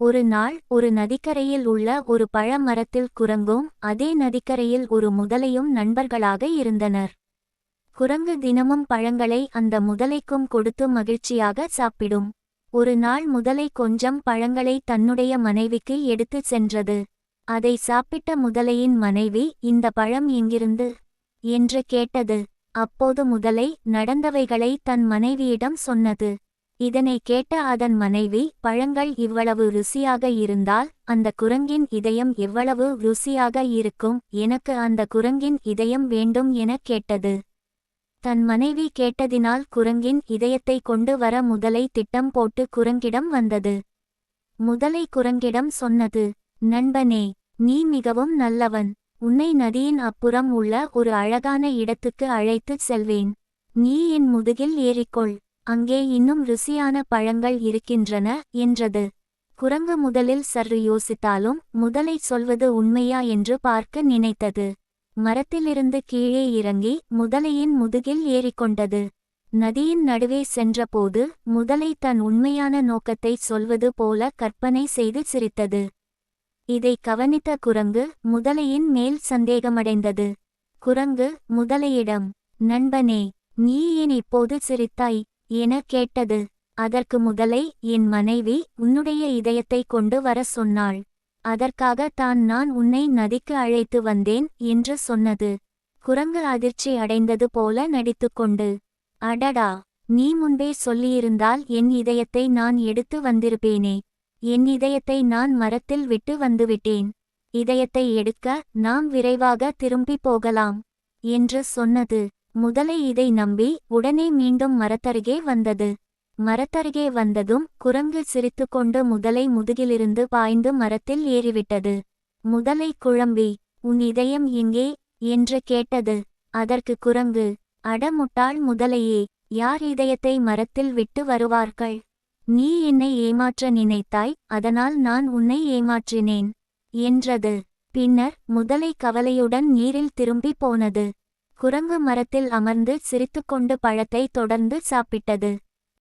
ஒரு நாள் ஒரு நதிக்கரையில் உள்ள ஒரு பழ மரத்தில் குரங்கும் அதே நதிக்கரையில் ஒரு முதலையும் நண்பர்களாக இருந்தனர். குரங்கு தினமும் பழங்களை அந்த முதலைக்கும் கொடுத்து மகிழ்ச்சியாக சாப்பிடும். ஒரு நாள் முதலை கொஞ்சம் பழங்களை தன்னுடைய மனைவிக்கு எடுத்துச் சென்றது. அதை சாப்பிட்ட முதலையின் மனைவி இந்த பழம் எங்கிருந்து என்று கேட்டது. அப்போது முதலை நடந்தவைகளை தன் மனைவியிடம் சொன்னது. இதனை கேட்ட அதன் மனைவி பழங்கள் இவ்வளவு ருசியாக இருந்தால் அந்த குரங்கின் இதயம் எவ்வளவு ருசியாக இருக்கும் எனக்கு அந்த குரங்கின் இதயம் வேண்டும் எனக் கேட்டது. தன் மனைவி கேட்டதினால் குரங்கின் இதயத்தை கொண்டு வர முதலை திட்டம் போட்டு குரங்கிடம் வந்தது. முதலை குரங்கிடம் சொன்னது நண்பனே நீ மிகவும் நல்லவன். உன்னை நதியின் அப்புறம் உள்ள ஒரு அழகான இடத்துக்கு அழைத்துச் செல்வேன். நீ என் முதுகில் ஏறிக்கொள். அங்கே இன்னும் ருசியான பழங்கள் இருக்கின்றன என்றது. குரங்கு முதலில் சற்று யோசித்தாலும் முதலை சொல்வது உண்மையா என்று பார்க்க நினைத்தது. மரத்திலிருந்து கீழே இறங்கி முதலையின் முதுகில் ஏறிக்கொண்டது. நதியின் நடுவே சென்றபோது முதலை தன் உண்மையான நோக்கத்தை சொல்வது போல கற்பனை செய்து சிரித்தது. இதை கவனித்த குரங்கு முதலையின் மேல் சந்தேகமடைந்தது. குரங்கு முதலையிடம் நண்பனே நீ ஏன் இப்போது சிரித்தாய்? என கேட்டது. அதற்கு முதலை என் மனைவி உன்னுடைய இதயத்தை கொண்டு வர சொன்னாள். அதற்காக தான் நான் உன்னை நதிக்கு அழைத்து வந்தேன் என்று சொன்னது. குரங்கு அதிர்ச்சி அடைந்தது போல நடித்துக்கொண்டு. அடடா! நீ முன்பே சொல்லியிருந்தால் என் இதயத்தை நான் எடுத்து வந்திருப்பேனே. என் இதயத்தை நான் மரத்தில் விட்டு வந்துவிட்டேன். இதயத்தை எடுக்க நாம் விரைவாக திரும்பி போகலாம் என்று சொன்னது. முதலை இதை நம்பி உடனே மீண்டும் மரத்தருகே வந்தது. மரத்தருகே வந்ததும் குரங்கு சிரித்துக்கொண்டு முதலை முதுகிலிருந்து பாய்ந்து மரத்தில் ஏறிவிட்டது. முதலை குழம்பி உன் இதயம் எங்கே என்று கேட்டது. அதற்கு குரங்கு அடமுட்டாள் முதலையே யார் இதயத்தை மரத்தில் விட்டு வருவார்கள்? நீ என்னை ஏமாற்ற நினைத்தாய் அதனால் நான் உன்னை ஏமாற்றினேன் என்றது. பின்னர் முதலை கவலையுடன் நீரில் திரும்பி போனது. குரங்கு மரத்தில் அமர்ந்து சிரித்துக்கொண்டு பழத்தை தொடர்ந்து சாப்பிட்டது.